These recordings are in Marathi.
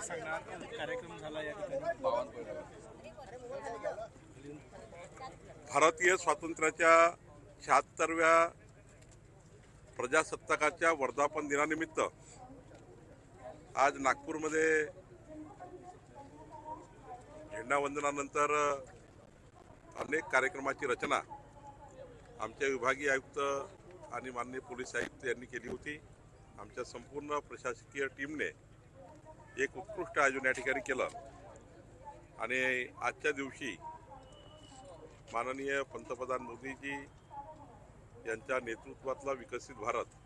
काय सांगणार? कार्यक्रम झाला या ठिकाणी. भारतीय स्वातंत्र्याच्या शहात्तरव्या प्रजासत्ताकाच्या वर्धापन दिनानिमित्त आज नागपूरमध्ये झेंडावंदनानंतर अनेक कार्यक्रमाची रचना आमच्या विभागीय आयुक्त आणि माननीय पोलीस आयुक्त यांनी केली होती. आमच्या संपूर्ण प्रशासकीय टीमने एक उत्कृष्ट आयोजन या ठिकाणी केलं. आणि आजच्या दिवशी माननीय पंतप्रधान मोदीजी यांच्या नेतृत्वातला विकसित भारत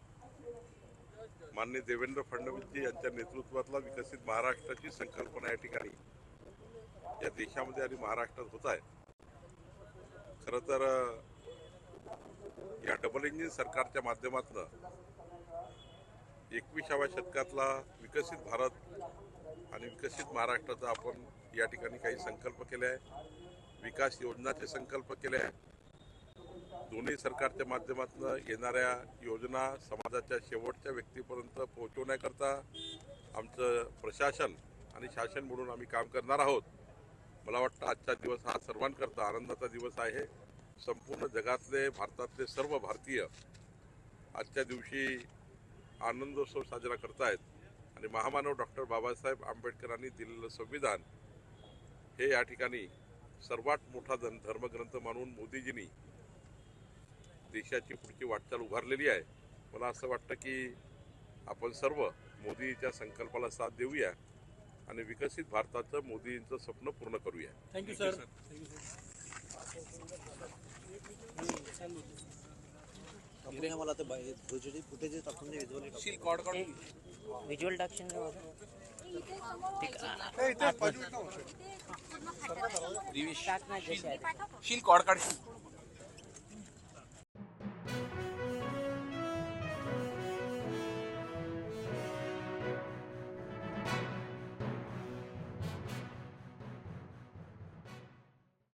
माननीय देवेंद्र फडणवीसजी यांच्या नेतृत्वातला विकसित महाराष्ट्राची संकल्पना या ठिकाणी या देशामध्ये आणि महाराष्ट्रात होत आहे. खरं तर या डबल इंजिन सरकारच्या माध्यमातून एकविसाव्या शतकातला विकसित भारत आणि विकसित महाराष्ट्राचा आपण या ठिकाणी काही संकल्प केले आहे. विकास योजनाचे संकल्प केले आहे दोन्ही सरकारच्या माध्यमातून येणाऱ्या योजना समाजाच्या शेवटच्या व्यक्तीपर्यंत पोहोचवण्याकरता आमचं प्रशासन आणि शासन म्हणून आम्ही काम करणार आहोत. मला वाटतं आजचा दिवस हा सर्वांकरता आनंदाचा दिवस आहे. संपूर्ण जगातले भारतातले सर्व भारतीय आजच्या दिवशी आनंदोत्सव साजरा करतायत. आणि महामानव डॉक्टर बाबासाहेब आंबेडकरांनी दिलेलं संविधान हे या ठिकाणी सर्वात मोठा धन धर्मग्रंथ मानून मोदीजींनी देशाची पुढची वाटचाल उभारलेली आहे. मला असं वाटतं की आपण सर्व मोदीच्या संकल्पाला साथ देऊया आणि विकसित भारताचं मोदींचं स्वप्न पूर्ण करूया. Thank you sir thank you sir company आम्हाला ते फुटेज फुटेज टाकून दे विज्युअल व्हिज्युअल टाकशील. शील कॉड काढशील.